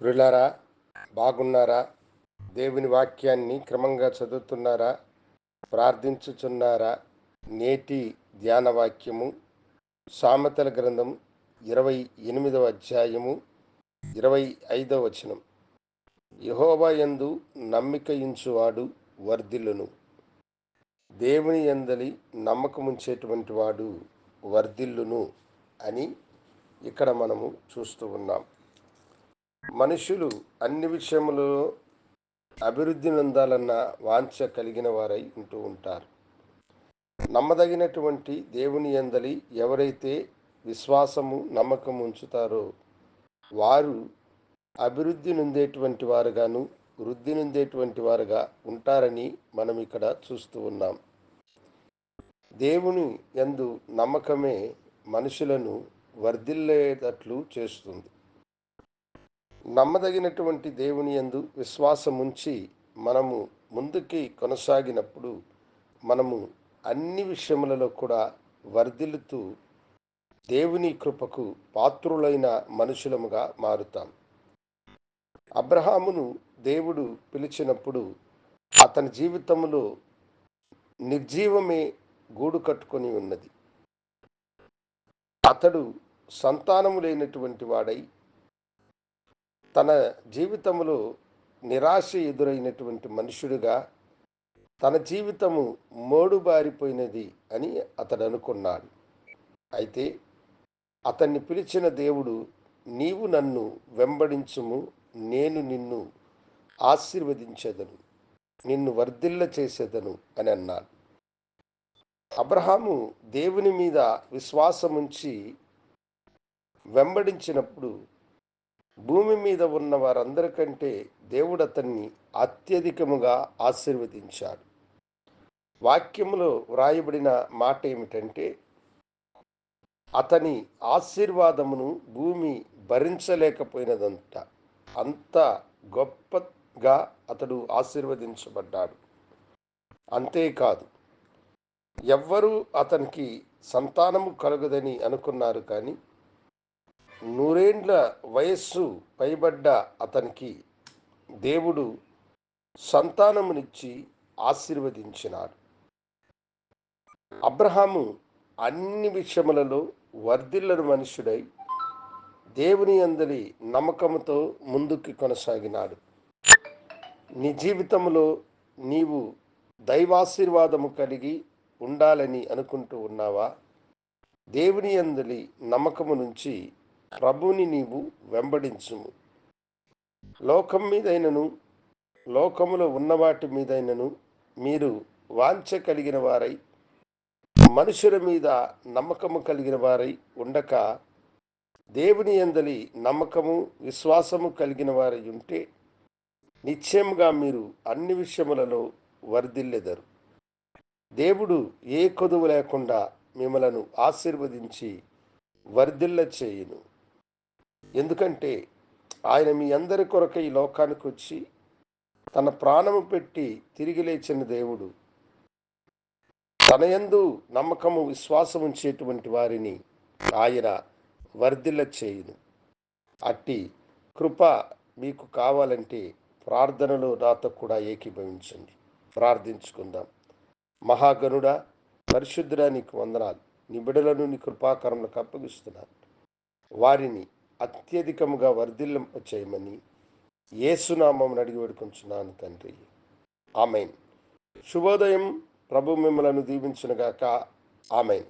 ప్రియులారా బాగున్నారా? దేవుని వాక్యాన్ని క్రమంగా చదువుతున్నారా? ప్రార్థించుచున్నారా? నేటి ధ్యాన వాక్యము సామెతల గ్రంథం ఇరవై ఎనిమిదవ అధ్యాయము ఇరవై ఐదవ వచనం. యహోవా యందు నమ్మిక ఇంచువాడు వర్ధిల్లును. దేవుని యందలి నమ్మకముంచేటువంటి వాడు వర్ధిల్లును అని ఇక్కడ మనము చూస్తూ ఉన్నాం. మనుషులు అన్ని విషయములలో అభివృద్ధి నొందాలన్న వాంఛ కలిగిన వారై ఉంటూ ఉంటారు. నమ్మదగినటువంటి దేవుని ఎందలి ఎవరైతే విశ్వాసము నమ్మకం ఉంచుతారో వారు అభివృద్ధి నొందేటువంటి వారుగాను వృద్ధి నొందేటువంటి వారుగా ఉంటారని మనం ఇక్కడ చూస్తూ ఉన్నాం. దేవుని యందు నమ్మకమే మనుషులను వర్ధిల్లేటట్లు చేస్తుంది. నమ్మదగినటువంటి దేవుని యందు విశ్వాసముంచి మనము ముందుకి కొనసాగినప్పుడు మనము అన్ని విషయములలో కూడా వర్ధిల్లుతూ దేవుని కృపకు పాత్రులైన మనుషులముగా మారుతాం. అబ్రహామును దేవుడు పిలిచినప్పుడు అతని జీవితంలో నిర్జీవమే గూడు కట్టుకొని ఉన్నది. అతడు సంతానము లేనటువంటి వాడై తన జీవితంలో నిరాశ ఎదురైనటువంటి మనుషుడుగా తన జీవితము మోడుబారిపోయినది అని అతడు అనుకున్నాడు. అయితే అతన్ని పిలిచిన దేవుడు నీవు నన్ను వెంబడించుము నేను నిన్ను ఆశీర్వదించేదను నిన్ను వర్ధిల్ల చేసేదను అని అన్నాడు. అబ్రహాము దేవుని మీద విశ్వాసముంచి వెంబడించినప్పుడు భూమి మీద ఉన్న వారందరికంటే దేవుడు అతన్ని అత్యధికముగా ఆశీర్వదించాడు. వాక్యములో వ్రాయబడిన మాట ఏమిటంటే అతని ఆశీర్వాదమును భూమి భరించలేకపోయినదంట. అంత గొప్పగా అతడు ఆశీర్వదించబడ్డాడు. అంతేకాదు ఎవ్వరూ అతనికి సంతానము కలుగదని అనుకున్నారు కానీ నూరేండ్ల వయస్సు పైబడ్డ అతనికి దేవుడు సంతానమునిచ్చి ఆశీర్వదించినాడు. అబ్రహాము అన్ని విషయములలో వర్ధిల్లని మనుషుడై దేవుని అందరి నమ్మకముతో ముందుకు కొనసాగినాడు. నీ జీవితంలో నీవు దైవాశీర్వాదము కలిగి ఉండాలని అనుకుంటూ ఉన్నావా? దేవుని అందలి నమ్మకము నుంచి ప్రభుని నీవు వెంబడించుము. లోకం మీదైనను లోకములో ఉన్నవాటి మీదైనను మీరు వాంఛ కలిగిన వారై మనుషుల మీద నమ్మకము కలిగిన వారై ఉండక దేవుని ఎందలి నమ్మకము విశ్వాసము కలిగిన వారై ఉంటే నిశ్చయముగా మీరు అన్ని విషయములలో వర్ధిల్లెదరు. దేవుడు ఏ కొదువు లేకుండా మిమ్మలను ఆశీర్వదించి వర్ధిల్ల చేయును ఎందుకంటే ఆయన మీ అందరి కొరక ఈ లోకానికి వచ్చి తన ప్రాణము పెట్టి తిరిగి లేచిన దేవుడు. తన యందు నమ్మకము విశ్వాసం ఉంచేటువంటి వారిని ఆయన వర్ధిల్ల చేయును. అట్టి కృప మీకు కావాలంటే ప్రార్థనలో నాతో కూడా ఏకీభవించండి. ప్రార్థించుకుందాం. మహాగనుడ పరిశుద్ధుడా నీకు వందనాలు. నీ బిడలను నీ కృపాకరములకు అప్పగిస్తున్నాను. వారిని అత్యధికముగా వర్ధిల్లం చేయమని ఏసునామం అడిగి వేడుకుంటున్నాను తండ్రి. ఆమెన్. శుభోదయం. ప్రభు మిమ్మలను దీవించునుగాక. ఆమెన్.